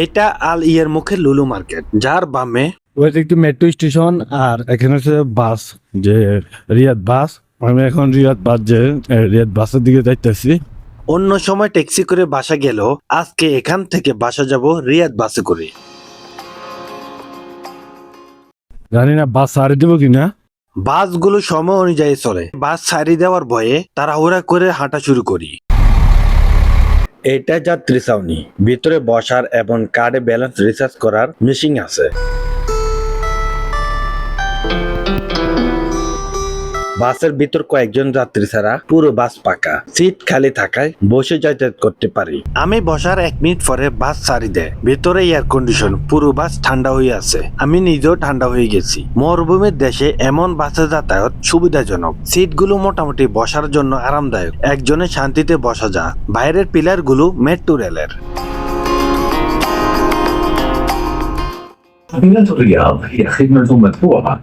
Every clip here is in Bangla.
এটা আল ইয়ের মুখে লুলু মার্কেট যার বামে ওইটা একটি মেট্রো স্টেশন আর এখানে হচ্ছে বাস যে রিয়াদ বাস। আমি এখন রিয়াদ বাস যে রিয়াদ বাসের দিকে যাইতেছি। অন্য সময় ট্যাক্সি করে বাসা গেল আজকে এখান থেকে বাসা যাব রিয়াদ বাসে করে। জানি না বাস সারি দেবো কিনা। বাসগুলো সময় অনুযায়ী চলে। বাস ছাড়ি দেওয়ার ভয়ে তারা তাড়াহুড়া করে হাঁটা শুরু করি। এটা যাত্রী ছাউনি ভিতরে বসার এবং কার্ডে ব্যালেন্স রিচার্জ করার মেশিন আছে। বাসের ভিতর কয়েকজন যাত্রী ছাড়া পুরো বাস পাকা সিট খালি থাকায় বসে যাতায়াত করতে পারি আমি বসার এক মিনিট পরে বাস ছাড়ি দেয় ভিতরে এয়ার কন্ডিশন পুরো বাস ঠান্ডা হয়ে আছে আমি নিজেও ঠান্ডা হয়ে গেছি মরুভূমির দেশে এমন বাসে যাতায়াত সুবিধাজনক সিটগুলো মোটামুটি বসার জন্য আরামদায়ক একজনে শান্তিতে বসা যা বাইরের পিলারগুলো মেট্রো রেলের حافلات الرياض هي خدمة مدفوعة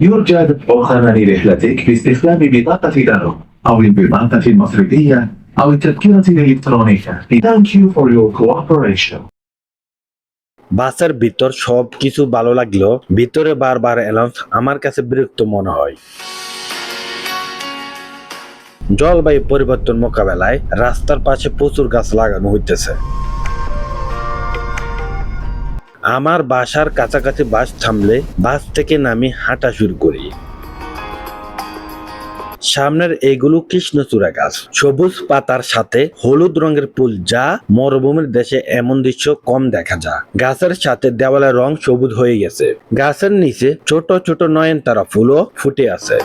يرجى دفع ثمن رحلتك باستخدام بطاقة دارو أو البطاقة المصرفية أو التذكرة الإلكترونية. Thank you for your cooperation. বাসের ভিতর সব কিছু ভালো লাগলো ভিতরে বারবার অ্যালাউন্স আমার কাছে বিরক্ত মনে হয় জলবায়ু পরিবর্তন মোকাবেলায় রাস্তার পাশে প্রচুর গাছ লাগানো হইতেছে আমার বাসার কাছাকাছি বাস থামলে বাস থেকে নামি হাঁটা শুরু করি। সামনের এগুলো কৃষ্ণচূড়া গাছ। সবুজ পাতার সাথে হলুদ রঙের ফুল যা মরুভূমির দেশে এমন দৃশ্য কম দেখা যায়। গাছের সাথে দেওয়ালের রং সবুজ হয়ে গেছে। গাছের নিচে ছোট ছোট নয়নতারা ফুলও ফুটে আছে।